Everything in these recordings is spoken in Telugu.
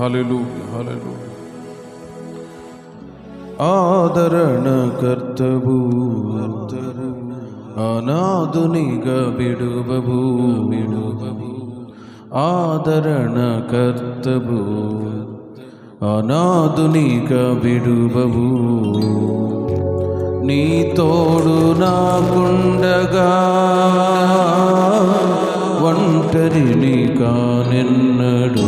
హలలుయ హలలుయ ఆదరణకర్తవు అనాదునిగా విడువబు విడువబు ఆదరణకర్తవు అనాదునిగా విడువబు నీ తోడు నాకుండగా ఒంటరిని కానిన్నడు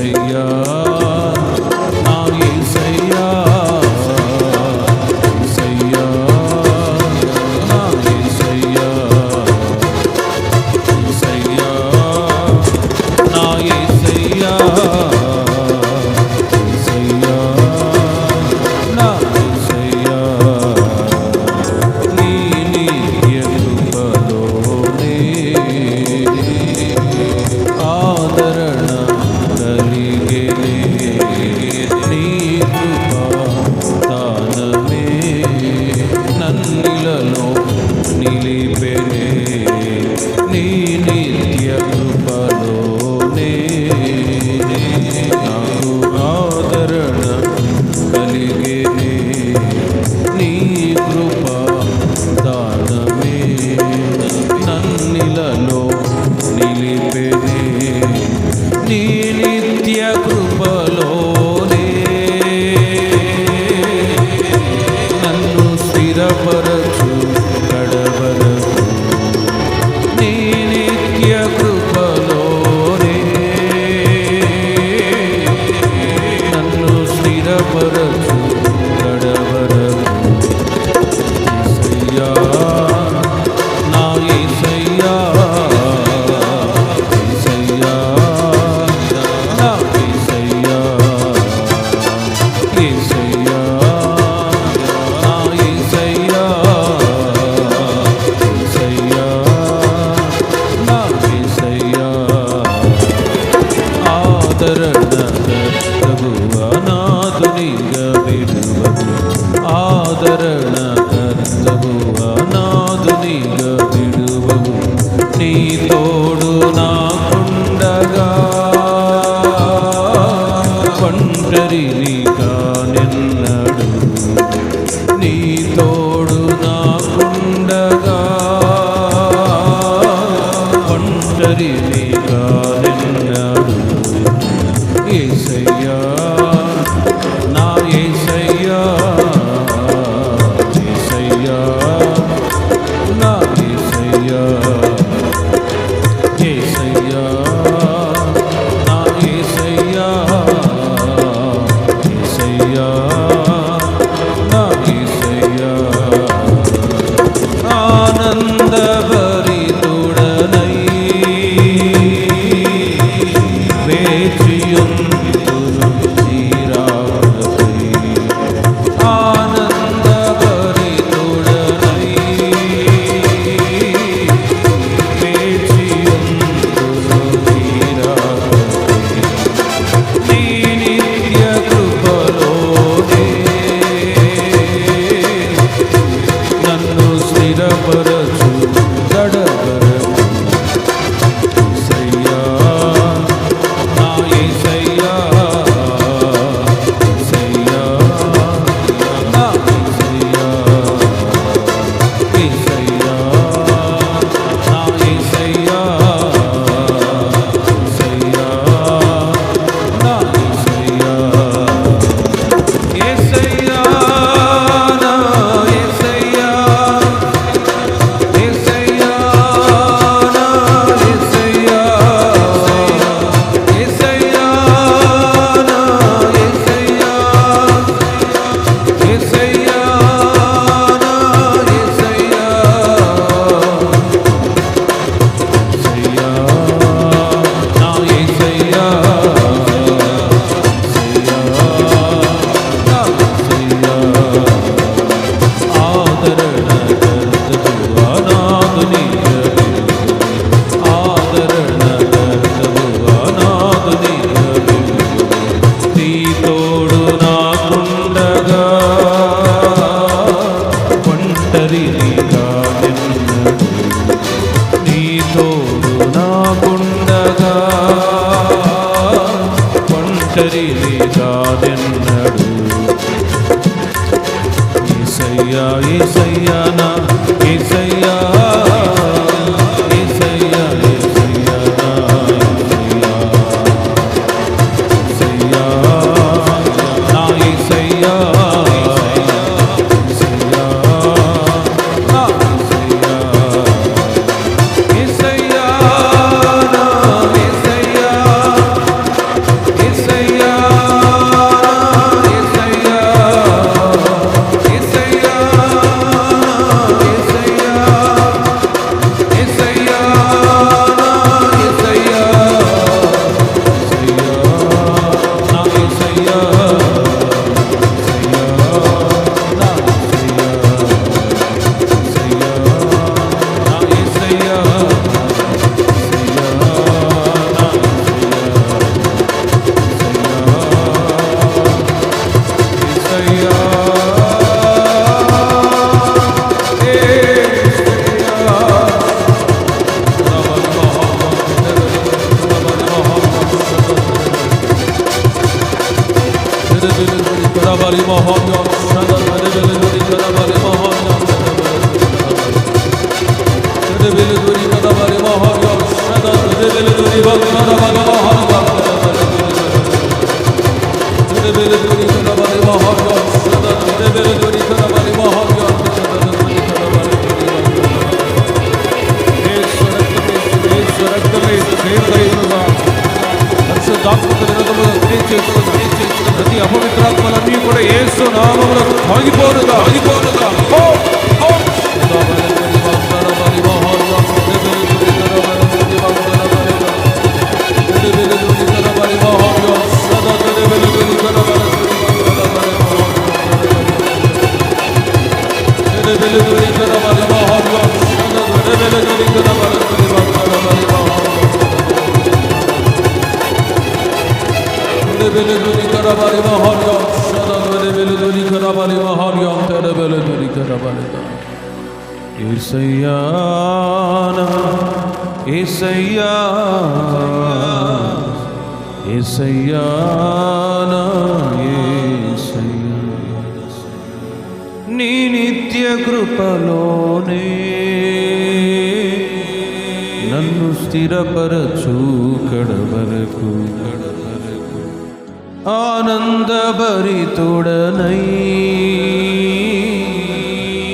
Yeah. शरण para రాదెన్నడు ఈసయ్యా ఈసయ్యా నా ప్రతి అపవిత్రాత్మలన్నీ కూడా ఏసు నామములకు ఆగిపోరుగా ఆగిపోరుగా వెలుదుని కరబలి మహార్యం శరణవరి వెలుదుని కరబలి మహార్యం తెర వెలుదుని కరబలి ఏసయ్యాన ఏసయ్యా ఏసయ్యాన ఏసయ్యా నీ నిత్య కృపలోనే నన్ను స్థిరపరచు కడవరకు కడవరకు ఆనందభరితుడనై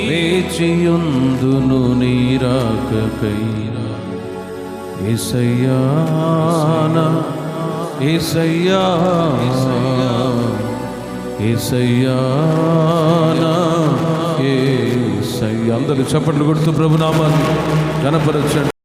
వేచియుందును నీరాకకై. ఏసయ్యానా ఏసయ్యా ఏసయ్యానా ఏసయ్యా. అందరూ చప్పట్లు కొడుతూ ప్రభునామాన్ని కనపరచండి